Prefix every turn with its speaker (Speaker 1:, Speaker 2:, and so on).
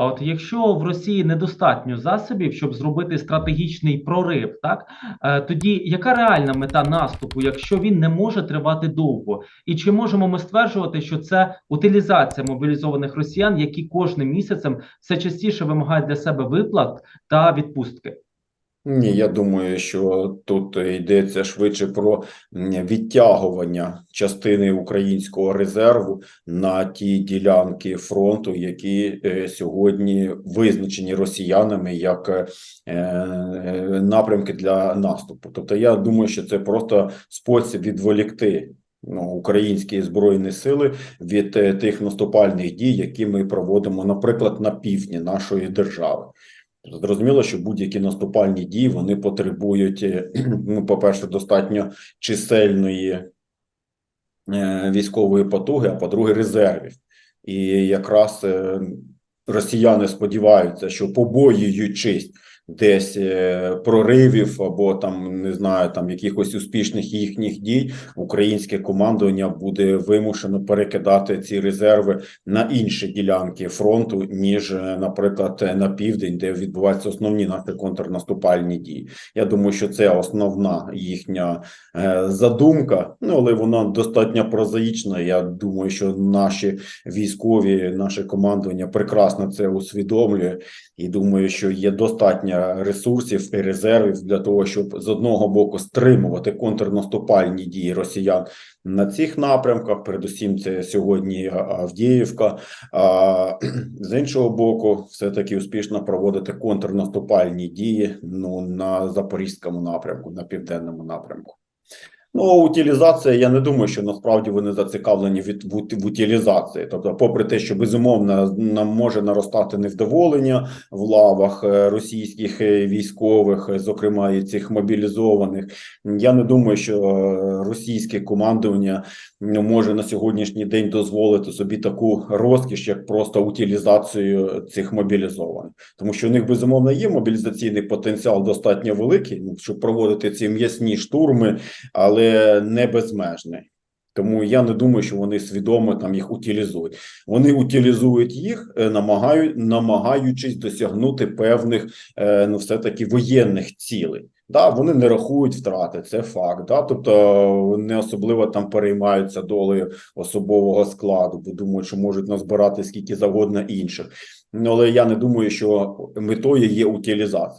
Speaker 1: А от якщо в Росії недостатньо засобів, щоб зробити стратегічний прорив, так е, тоді яка реальна мета наступу, якщо він не може тривати довго? І чи можемо ми стверджувати, що це утилізація мобілізованих росіян, які кожним місяцем все частіше вимагають для себе виплат та відпустки?
Speaker 2: Ні, я думаю, що тут йдеться швидше про відтягування частини українського резерву на ті ділянки фронту, які е, сьогодні визначені росіянами як е, е, напрямки для наступу. Тобто, я думаю, що це просто спосіб відволікти. Ну, українські збройні сили від тих наступальних дій, які ми проводимо, наприклад, на півдні нашої держави. Зрозуміло, що будь-які наступальні дії вони потребують, е, ну, по-перше, достатньо чисельної е, військової потуги, а по-друге, резервів. І якраз е, росіяни сподіваються, що побоюючись десь е, проривів або там не знаю, там якихось успішних їхніх дій, українське командування буде вимушено перекидати ці резерви на інші ділянки фронту, ніж, е, наприклад, е, на південь, де відбуваються основні наші контрнаступальні дії. Я думаю, що це основна їхня задумка. Ну але вона достатньо прозаїчна. Я думаю, що наші військові, наше командування прекрасно це усвідомлює, і думаю, що є достатньо ресурсів і резервів для того, щоб з одного боку стримувати контрнаступальні дії росіян на цих напрямках. Передусім, це сьогодні Авдіївка. А з іншого боку, все таки успішно проводити контрнаступальні дії ну на запорізькому напрямку, на південному напрямку. Ну, утилізація, я не думаю, що насправді вони зацікавлені від в, утилізації. Тобто, попри те, що безумовно нам може наростати невдоволення в лавах е, російських е, військових, е, зокрема і цих мобілізованих, я не думаю, що російське командування може на сьогоднішній день дозволити собі таку розкіш, як просто утилізацію цих мобілізованих, тому що у них безумовно є мобілізаційний потенціал достатньо великий, ну, щоб проводити ці м'ясні штурми, але не безмежний. Тому я не думаю, що вони свідомо там їх утилізують. Вони утилізують їх, е, намагають, намагаючись досягнути певних, е, ну, все-таки воєнних цілей. Да, вони не рахують втрати, це факт. Да? Тобто не особливо там переймаються долею особового складу, бо думають, що можуть назбирати скільки завгодно інших. Ну, але я не думаю, що метою є утилізація.